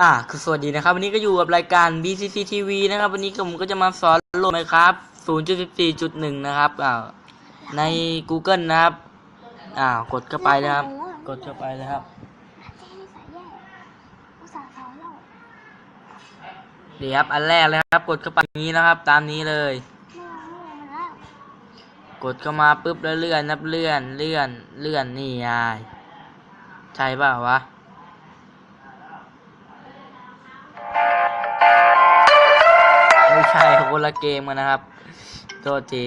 อ่าคือสวัสดีนะครับ วันนี้ก็อยู่กับรายการ BCC TV นะครับ วันนี้ผมก็จะมาสอนโหลดไหมครับ 0.14.1 นะครับอ่าใน Google นะครับอ่ากดเข้าไปนะครับ กดเข้าไปเลยครับเจ๊นิสัยแย่อุตส่าห์สอนเรานี่ครับ อันแรกเลยครับ กดเข้าไปนี้นะครับ ตามนี้เลย กดเข้ามาปุ๊บแล้วเลื่อนนับเลื่อนเลื่อนเลื่อนนี่ยายใช่เปล่าวะ ใช่คนละเกมกันนะครับ โทษที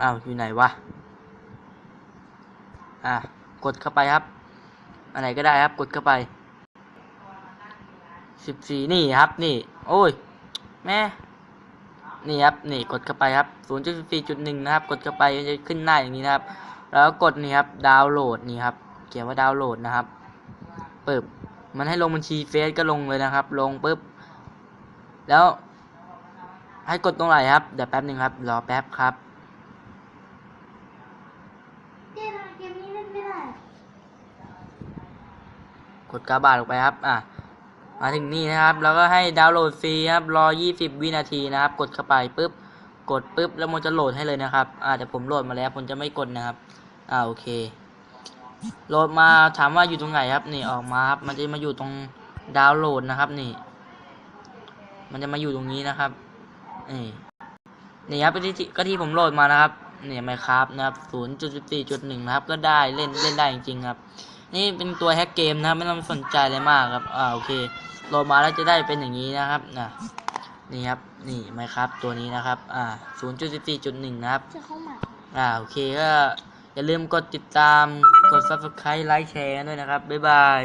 อ้าว อยู่ไหนวะ อะ กดเข้าไปครับ อันไหนก็ได้ครับ กดเข้าไป สิบสี่นี่ครับ นี่ โอ้ย แม่นี่ครับ นี่กดเข้าไปครับศูนย์จุดสี่จุดหนึ่งนะครับ กดเข้าไปจะขึ้นหน้าอย่างนี้นะครับ แล้วกดนี่ครับ ดาวน์โหลดนี่ครับ เขียนว่าดาวน์โหลดนะครับปึ๊บ มันให้ลงบัญชีเฟซก็ลงเลยนะครับ ลงปุ๊บ แล้ว ให้กดตรงไหนครับ เดี๋ยวแป๊บหนึ่งครับ รอแป๊บครับเจ๊ทำไมเกมนี้เล่นไม่ได้กดกาบาทลงไปครับ อะ มาถึงนี่นะครับ แล้วก็ให้ดาวน์โหลดฟรีครับ รอ 20 วินาทีนะครับ กดเข้าไปปุ๊บ กดปุ๊บ แล้วมันจะโหลดให้เลยนะครับ อ่าแต่ผมโหลดมาแล้ว ผมจะไม่กดนะครับ อ่า โอเค โหลดมาถามว่าอยู่ตรงไหนครับนี่ออกมาครับมันจะมาอยู่ตรงดาวน์โหลดนะครับนี่ มันจะมาอยู่ตรงนี้นะครับนี่นี่ครับก็ที่ก็ที่ผมโหลดมานะครับเนี่ยไมครับนะครับ0.14.1นะครับ ก็ได้เล่นเล่นได้จริงๆครับ นี่เป็นตัวแฮกเกมนะครับไม่ต้องสนใจอะไรมากครับอ่าโอเคโหลดมาแล้วจะได้เป็นอย่างนี้นะครับนะนี่ครับนี่ไมครับตัวนี้นะครับอ่า0.14.1นะครับเจะเข้ามาอ่าโอเคก็ อย่าลืมกดติดตามกด subscribe ไลค์แชร์ด้วยนะครับ บ๊ายบาย